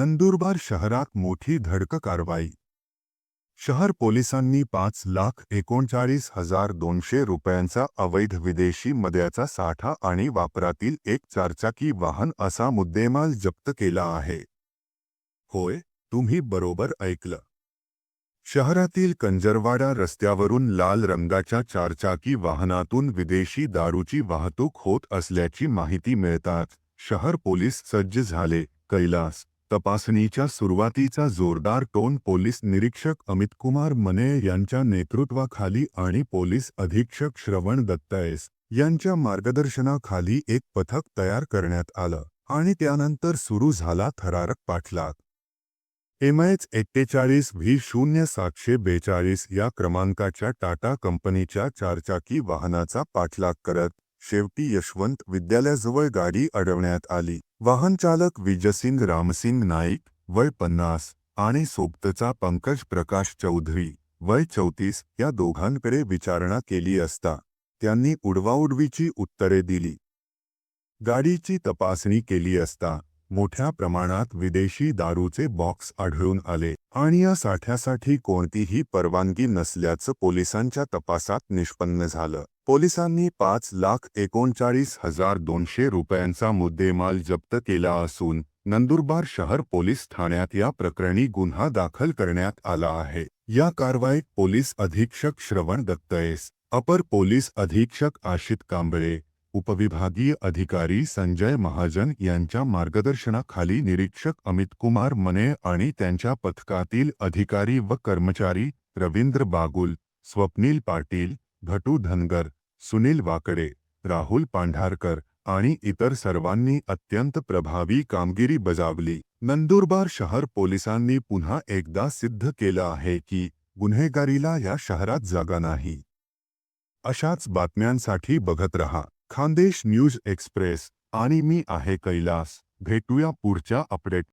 नंदुरबार शहरात मोठी धडक कारवाई. शहर पोलिसांनी पाच लाख एकोणचाळीस हजार दोनशे रुपयांचा अवैध विदेशी मद्याचा साठा आणि वापरातील एक चारचाकी वाहन असा मुद्देमाल जप्त केला आहे. होय तुम्ही बरोबर ऐकलं. शहरातील कंजरवाडा रस्त्यावरून लाल रंगाच्या चारचाकी वाहनातून विदेशी दारूची वाहतूक होत असल्याची माहिती मिळताच शहर पोलीस सज्ज झाले कैलास. तपासणीच्या सुरुवातीचा जोरदार टोन पोलीस निरीक्षक अमितकुमार मने यांच्या नेतृत्वाखाली आणि पोलीस अधीक्षक श्रवण दत्तायस यांच्या मार्गदर्शनाखाली एक पथक तयार करण्यात आलं आणि त्यानंतर सुरू झाला थरारक पाठलाग. एमएच एक्केचाळीस व्ही शून्य सातशे बेचाळीस या क्रमांकाच्या टाटा कंपनीच्या चारचाकी वाहनाचा पाठलाग करत शेवटी यशवंत विद्यालयाजवळ गाडी अडवण्यात आली. वाहनचालक विजयसिंग रामसिंग नाईक वय पन्नास आणि सोबतचा पंकज प्रकाश चौधरी वय चौतीस या दोघांकडे विचारणा केली असता त्यांनी उडवाउडवीची उत्तरे दिली. गाडीची तपासणी केली असता मोठ्या प्रमाणात विदेशी दारूचे बॉक्स आढळून आले आणि या साठ्यासाठी कोणतीही परवानगी नसल्याचं पोलिसांच्या तपासात निष्पन्न झालं. पोलिसांनी पाच लाख एकोणचाळीस हजार दोनशे रुपयांचा मुद्देमाल जप्त केला असून नंदुरबार शहर पोलीस ठाण्यात या प्रकरणी गुन्हा दाखल करण्यात आला आहे. या कारवाईत पोलीस अधीक्षक श्रवण दत्तयेस अपर पोलीस अधीक्षक आशित कांबळे उपविभागीय अधिकारी संजय महाजन यांच्या मार्गदर्शनाखाली निरीक्षक अमित कुमार मने आणि त्यांच्या पथकातील अधिकारी व कर्मचारी रवींद्र बागुल स्वप्नील पाटील घटू धनगर सुनील वाकडे राहुल पांढारकर आणि इतर सर्वांनी अत्यंत प्रभावी कामगिरी बजावली. नंदुरबार शहर पोलिसांनी पुन्हा एकदा सिद्ध केलं आहे की गुन्हेगारीला या शहरात जागा नाही. अशाच बातम्यांसाठी बघत रहा. खानदेश न्यूज एक्सप्रेस आणि मी आहे कैलास. भेटूया पुढच्या अपडेट